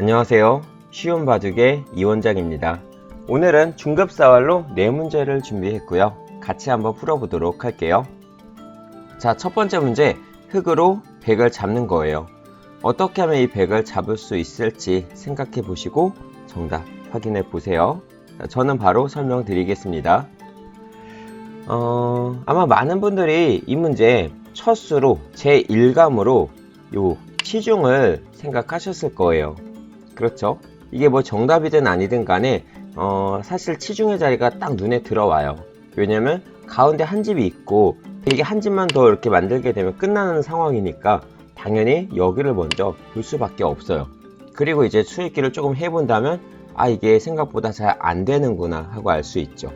안녕하세요. 쉬운 바둑의 이원장입니다. 오늘은 중급 사활로 네 문제를 준비했고요. 같이 한번 풀어보도록 할게요. 자, 첫 번째 문제. 흙으로 백을 잡는 거예요. 어떻게 하면 이 백을 잡을 수 있을지 생각해 보시고 정답 확인해 보세요. 자, 저는 바로 설명드리겠습니다. 어, 아마 많은 분들이 이 문제 첫 수로 제 1감으로 요 치중을 생각하셨을 거예요. 그렇죠? 이게 뭐 정답이든 아니든 간에 어, 사실 치중의 자리가 딱 눈에 들어와요. 왜냐면 가운데 한 집이 있고 이게 한 집만 더 이렇게 만들게 되면 끝나는 상황이니까 당연히 여기를 먼저 볼 수밖에 없어요. 그리고 이제 수익기를 조금 해본다면 아 이게 생각보다 잘 안 되는구나 하고 알 수 있죠.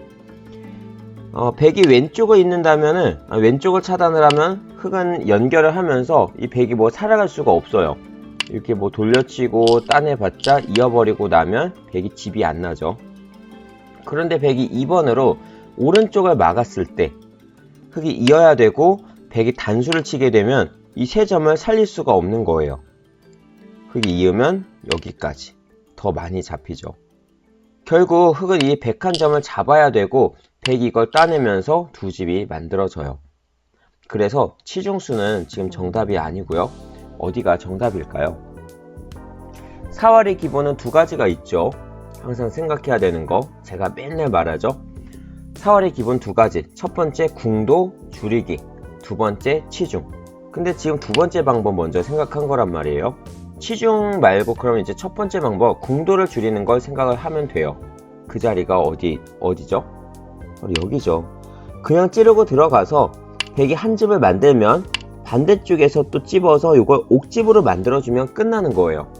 어, 백이 왼쪽에 있는다면은 아, 왼쪽을 차단을 하면 흙은 연결을 하면서 이 백이 뭐 살아갈 수가 없어요. 이렇게 뭐 돌려치고 따내봤자 이어버리고 나면 백이 집이 안 나죠. 그런데 백이 2번으로 오른쪽을 막았을 때 흙이 이어야 되고 백이 단수를 치게 되면 이 세 점을 살릴 수가 없는 거예요. 흙이 이으면 여기까지 더 많이 잡히죠. 결국 흙은 이 101점을 잡아야 되고 백이 이걸 따내면서 두 집이 만들어져요. 그래서 치중수는 지금 정답이 아니고요. 어디가 정답일까요? 사활의 기본은 두 가지가 있죠. 항상 생각해야 되는 거. 제가 맨날 말하죠. 사활의 기본 두 가지. 첫 번째 궁도 줄이기. 두 번째 치중. 근데 지금 두 번째 방법 먼저 생각한 거란 말이에요. 치중 말고 그럼 이제 첫 번째 방법 궁도를 줄이는 걸 생각을 하면 돼요. 그 자리가 어디 어디죠? 여기죠. 그냥 찌르고 들어가서 백이 한 집을 만들면 반대쪽에서 또 찝어서 이걸 옥집으로 만들어주면 끝나는 거예요.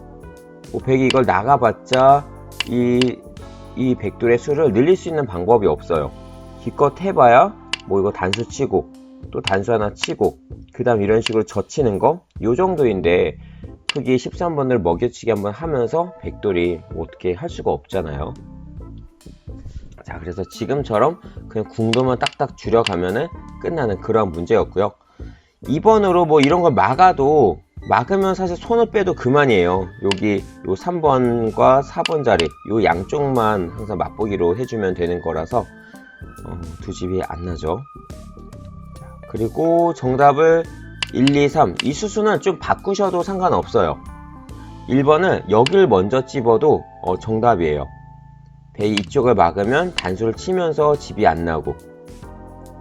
뭐 백이 이걸 나가봤자 이, 이 백돌의 수를 늘릴 수 있는 방법이 없어요. 기껏 해봐야 뭐 이거 단수 치고 또 단수 하나 치고 그 다음 이런 식으로 젖히는 거 요 정도인데 흙이 13번을 먹여치기 한번 하면서 백돌이 뭐 어떻게 할 수가 없잖아요. 자 그래서 지금처럼 그냥 궁도만 딱딱 줄여가면은 끝나는 그런 문제였고요. 2번으로 뭐 이런 걸 막아도 막으면 사실 손을 빼도 그만이에요. 여기 요 3번과 4번 자리 요 양쪽만 항상 맛보기로 해주면 되는 거라서 어, 두 집이 안 나죠. 자, 그리고 정답을 1, 2, 3. 이 수순은 좀 바꾸셔도 상관없어요. 1번은 여길 먼저 찝어도 어, 정답이에요. 백이 이쪽을 막으면 단수를 치면서 집이 안 나고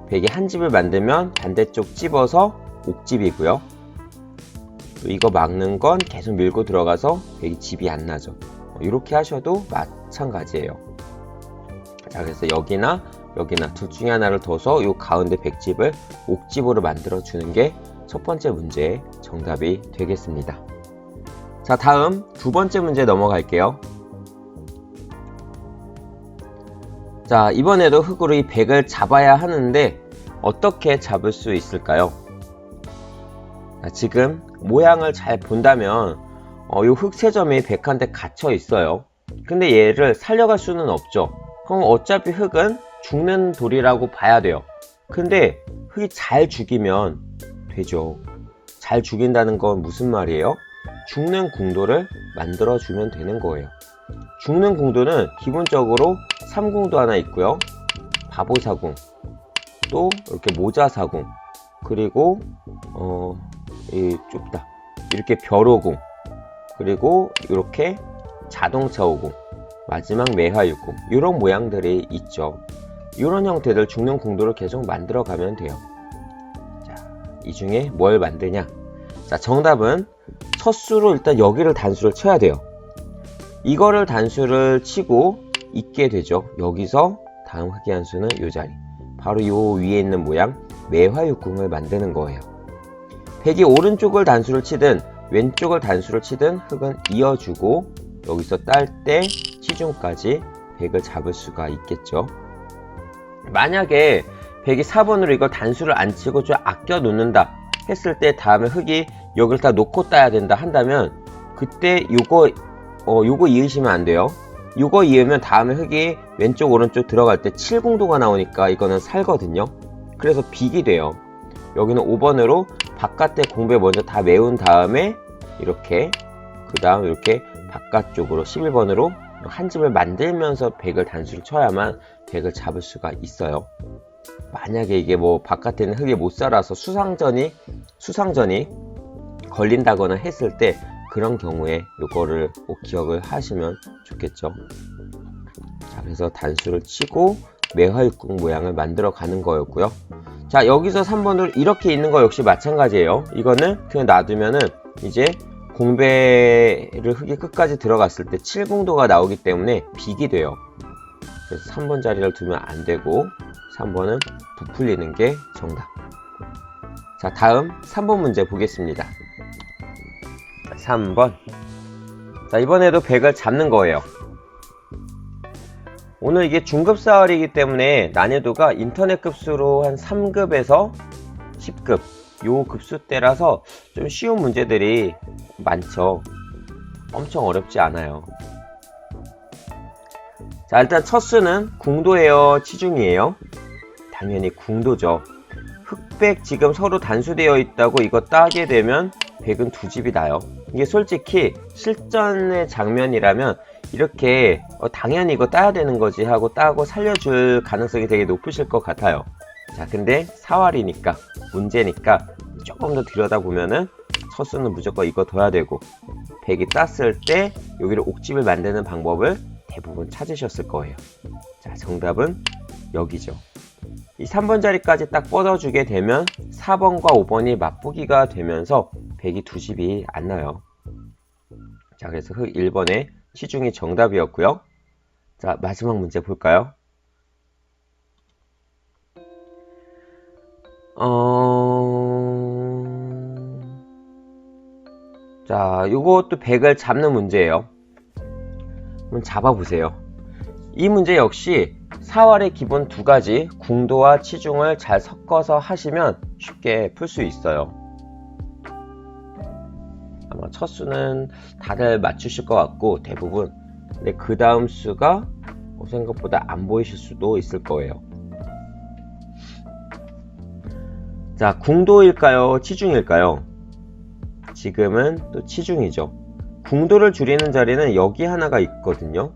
백이 한 집을 만들면 반대쪽 찝어서 옥집이고요. 또 이거 막는 건 계속 밀고 들어가서 백이 집이 안 나죠. 어, 이렇게 하셔도 마찬가지예요. 자, 그래서 여기나 여기나 둘 중에 하나를 둬서 이 가운데 백집을 옥집으로 만들어 주는 게 첫 번째 문제의 정답이 되겠습니다. 자, 다음 두 번째 문제 넘어갈게요. 자, 이번에도 흙으로 이 백을 잡아야 하는데 어떻게 잡을 수 있을까요? 자, 지금 모양을 잘 본다면 어, 이 흙세점이 백한테 갇혀 있어요. 근데 얘를 살려갈 수는 없죠. 그럼 어차피 흙은 죽는 돌이라고 봐야 돼요. 근데 흙이 잘 죽이면 되죠. 잘 죽인다는 건 무슨 말이에요? 죽는 궁도를 만들어 주면 되는 거예요. 죽는 궁도는 기본적으로 삼궁도 하나 있고요. 바보사궁, 또 이렇게 모자사궁, 그리고 어, 이 좁다. 이렇게 벼로궁, 그리고 이렇게 자동차 오궁, 마지막 매화유궁 이런 모양들이 있죠. 이런 형태들 죽는 궁도를 계속 만들어 가면 돼요. 자, 이 중에 뭘 만드냐? 자, 정답은 첫 수로 일단 여기를 단수를 쳐야 돼요. 이거를 단수를 치고 있게 되죠. 여기서 다음 흑이한 수는 이 자리. 바로 요 위에 있는 모양 매화육궁을 만드는 거예요. 백이 오른쪽을 단수를 치든 왼쪽을 단수를 치든 흙은 이어주고 여기서 딸때 치중까지 백을 잡을 수가 있겠죠. 만약에 백이 4번으로 이걸 단수를 안 치고 좀 아껴 놓는다 했을 때 다음에 흙이 여기를 다 놓고 따야 된다 한다면 그때 요거 어 요거 이으시면 안 돼요. 요거 이으면 다음에 흙이 왼쪽 오른쪽 들어갈 때 7궁도가 나오니까 이거는 살거든요. 그래서 빅이 돼요. 여기는 5번으로 바깥에 공배 먼저 다 메운 다음에 이렇게 그 다음 이렇게 바깥쪽으로 11번으로 한 집을 만들면서 100을 단수를 쳐야만 100을 잡을 수가 있어요. 만약에 이게 뭐 바깥에는 흙이 못 살아서 수상전이 수상전이 걸린다거나 했을 때 그런 경우에 이거를 꼭 기억을 하시면 좋겠죠. 자, 그래서 단수를 치고 매화육궁 모양을 만들어 가는 거였고요. 자, 여기서 3번으로 이렇게 있는 거 역시 마찬가지예요. 이거는 그냥 놔두면은 이제 공배를 흙이 끝까지 들어갔을 때 7공도가 나오기 때문에 빅이 돼요. 그래서 3번 자리를 두면 안 되고 3번은 부풀리는 게 정답. 자, 다음 3번 문제 보겠습니다. 3번. 자, 이번에도 100을 잡는 거예요. 오늘 이게 중급 사활이기 때문에 난이도가 인터넷 급수로 한 3급에서 10급 요 급수대라서 좀 쉬운 문제들이 많죠. 엄청 어렵지 않아요. 자, 일단 첫 수는 궁도예요, 치중이에요? 당연히 궁도죠. 흑백 지금 서로 단수되어 있다고 이거 따게 되면 백은 두 집이 나요. 이게 솔직히 실전의 장면이라면 이렇게 어, 당연히 이거 따야 되는 거지 하고 따고 살려줄 가능성이 되게 높으실 것 같아요. 자, 근데 사활이니까 문제니까 조금 더 들여다보면은 첫 수는 무조건 이거 둬야 되고 백이 땄을 때 여기를 옥집을 만드는 방법을 대부분 찾으셨을 거예요. 자, 정답은 여기죠. 이 3번 자리까지 딱 뻗어주게 되면 4번과 5번이 맞보기가 되면서 100이 두 집이 안 나요. 자, 그래서 흑 1번의 시중이 정답이었고요. 자, 마지막 문제 볼까요? 어... 자, 요것도 100을 잡는 문제예요. 한번 잡아보세요. 이 문제 역시 사활의 기본 두 가지 궁도와 치중을 잘 섞어서 하시면 쉽게 풀 수 있어요. 아마 첫 수는 다들 맞추실 것 같고 대부분 근데 그 다음 수가 생각보다 안 보이실 수도 있을 거예요. 자, 궁도일까요? 치중일까요? 지금은 또 치중이죠. 궁도를 줄이는 자리는 여기 하나가 있거든요.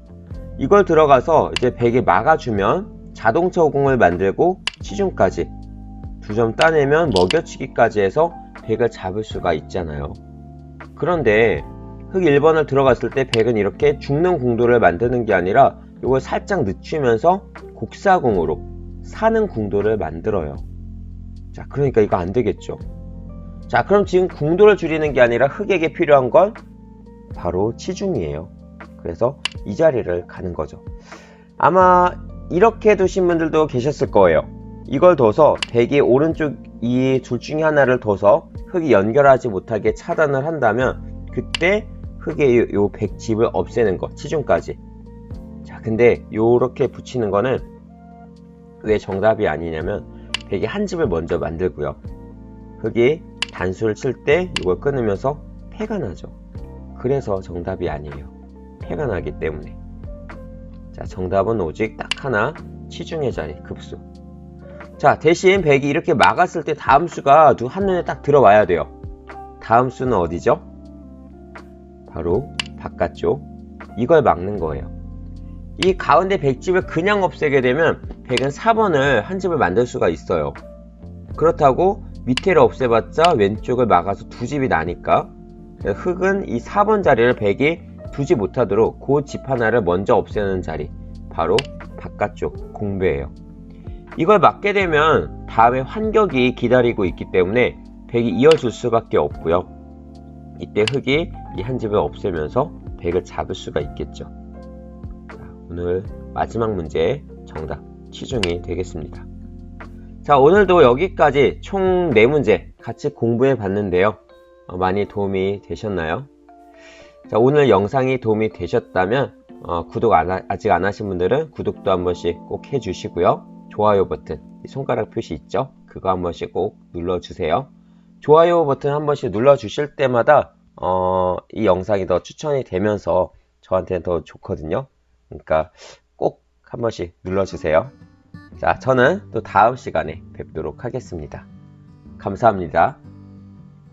이걸 들어가서 이제 벽에 막아주면 자동차 오공을 만들고 치중까지 두 점 따내면 먹여치기까지 해서 벽을 잡을 수가 있잖아요. 그런데 흑 1번을 들어갔을 때 백은 이렇게 죽는 궁도를 만드는 게 아니라 이걸 살짝 늦추면서 곡사궁으로 사는 궁도를 만들어요. 자, 그러니까 이거 안 되겠죠. 자, 그럼 지금 궁도를 줄이는 게 아니라 흑에게 필요한 건 바로 치중이에요. 그래서 이 자리를 가는 거죠. 아마 이렇게 두신 분들도 계셨을 거예요. 이걸 둬서 백이 오른쪽 이 둘 중에 하나를 둬서 흙이 연결하지 못하게 차단을 한다면 그때 흙의 요, 백집을 없애는 거 치중까지. 자 근데 요렇게 붙이는 거는 왜 정답이 아니냐면 백이 한 집을 먼저 만들고요. 흙이 단수를 칠 때 이걸 끊으면서 폐가 나죠. 그래서 정답이 아니에요. 폐가 나기 때문에. 자 정답은 오직 딱 하나 치중의 자리 급수 자 대신 100이 이렇게 막았을 때 다음 수가 두 한눈에 딱 들어와야 돼요. 다음 수는 어디죠? 바로 바깥쪽. 이걸 막는 거예요. 이 가운데 100집을 그냥 없애게 되면 100은 4번을 한 집을 만들 수가 있어요. 그렇다고 밑에를 없애봤자 왼쪽을 막아서 두 집이 나니까 흙은 이 4번 자리를 100이 두지 못하도록 그 집 하나를 먼저 없애는 자리. 바로 바깥쪽 공배예요 이걸 막게 되면 다음에 환격이 기다리고 있기 때문에 백이 이어질 수밖에 없고요. 이때 흙이 이 한 집을 없애면서 백을 잡을 수가 있겠죠. 자, 오늘 마지막 문제 정답 치중이 되겠습니다. 자 오늘도 여기까지 총 4문제 같이 공부해 봤는데요. 어, 많이 도움이 되셨나요? 자 오늘 영상이 도움이 되셨다면 어, 구독 안 아직 안 하신 분들은 구독도 한 번씩 꼭 해주시고요. 좋아요 버튼, 손가락 표시 있죠? 그거 한 번씩 꼭 눌러주세요. 좋아요 버튼 한 번씩 눌러주실 때마다 어, 이 영상이 더 추천이 되면서 저한테는 더 좋거든요. 그러니까 꼭 한 번씩 눌러주세요. 자, 저는 또 다음 시간에 뵙도록 하겠습니다. 감사합니다.